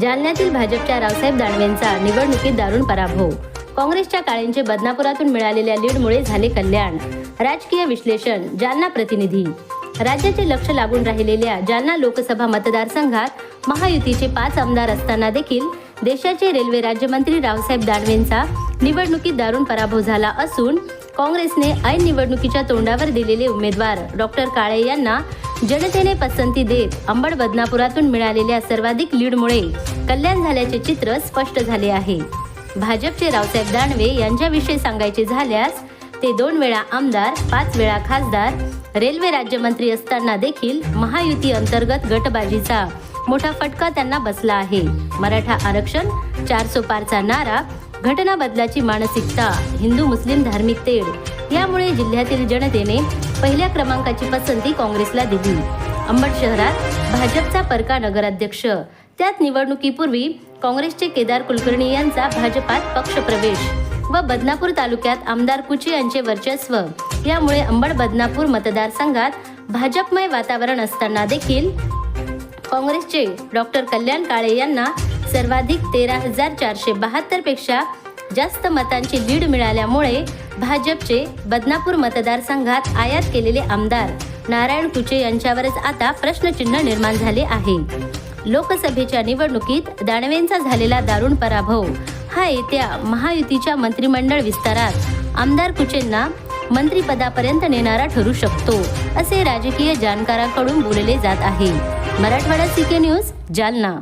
जालन्यातील भाजपच्या रावसाहेब दानवेंचा निवडणुकीत दारुण पराभव. काँग्रेसच्या काळेंचे बदनापुरातून मिळालेल्या लीडमुळे झाले कल्याण. राजकीय विश्लेषण जालना प्रतिनिधी. राज्याचे लक्ष लागून राहिलेल्या जालना लोकसभा मतदारसंघात महायुतीचे पाच आमदार असताना देखील देशाचे रेल्वे राज्यमंत्री रावसाहेब दानवेंचा निवडणुकीत दारुण पराभव झाला असून काँग्रेसने ऐन निवडणुकीच्या तोंडावर दिलेले उमेदवार डॉक्टर काळे यांना जनतेने पसंती देत अंबड बदनापुरातून मिळालेल्या सर्वाधिक लीडमुळे कल्याण झाल्याचे चित्र स्पष्ट झाले आहे. भाजपचे रावसाहेब दानवे यांच्याविषयी सांगायचे झाल्यास ते दोन वेळा आमदार पाच वेळा खासदार रेल्वे राज्यमंत्री असताना देखील महायुती अंतर्गत गटबाजीचा मोठा फटका त्यांना बसला आहे. मराठा आरक्षण चारसो पारचा नारा घटना बदलाची मानसिकता हिंदू मुस्लिम धार्मिक तेढ यामुळे जिल्ह्यातील जनतेने पहिल्या क्रमांकाची पसंती काँग्रेसला दिली. अंबड शहरात भाजपचा परका नगराध्यक्ष. त्यात निवडणुकीपूर्वी काँग्रेसचे केदार कुलकर्णी यांचा भाजपात पक्षप्रवेश व बदनापूर तालुक्यात आमदार कुचे यांचे वर्चस्व. यामुळे अंबड बदनापूर मतदारसंघात भाजपमय वातावरण असताना देखील काँग्रेसचे डॉक्टर कल्याण काळे यांना सर्वाधिक तेरा हजार चारशे बहात्तरपेक्षा जास्त मतांची लीड मिळाल्यामुळे भाजपचे बदनापूर मतदारसंघात आयात केलेले आमदार नारायण कुचे यांच्यावरच आता प्रश्नचिन्ह निर्माण झाले आहे. लोकसभेच्या निवडणुकीत दानवेंचा झालेला दारुण पराभव हा येत्या महायुतीच्या मंत्रिमंडळ विस्तारात आमदार कुचेंना मंत्रिपदापर्यंत नेणारा ठरू शकतो असे राजकीय जाणकारांकडून बोलले जात आहे. Marathwada C K news Jalna.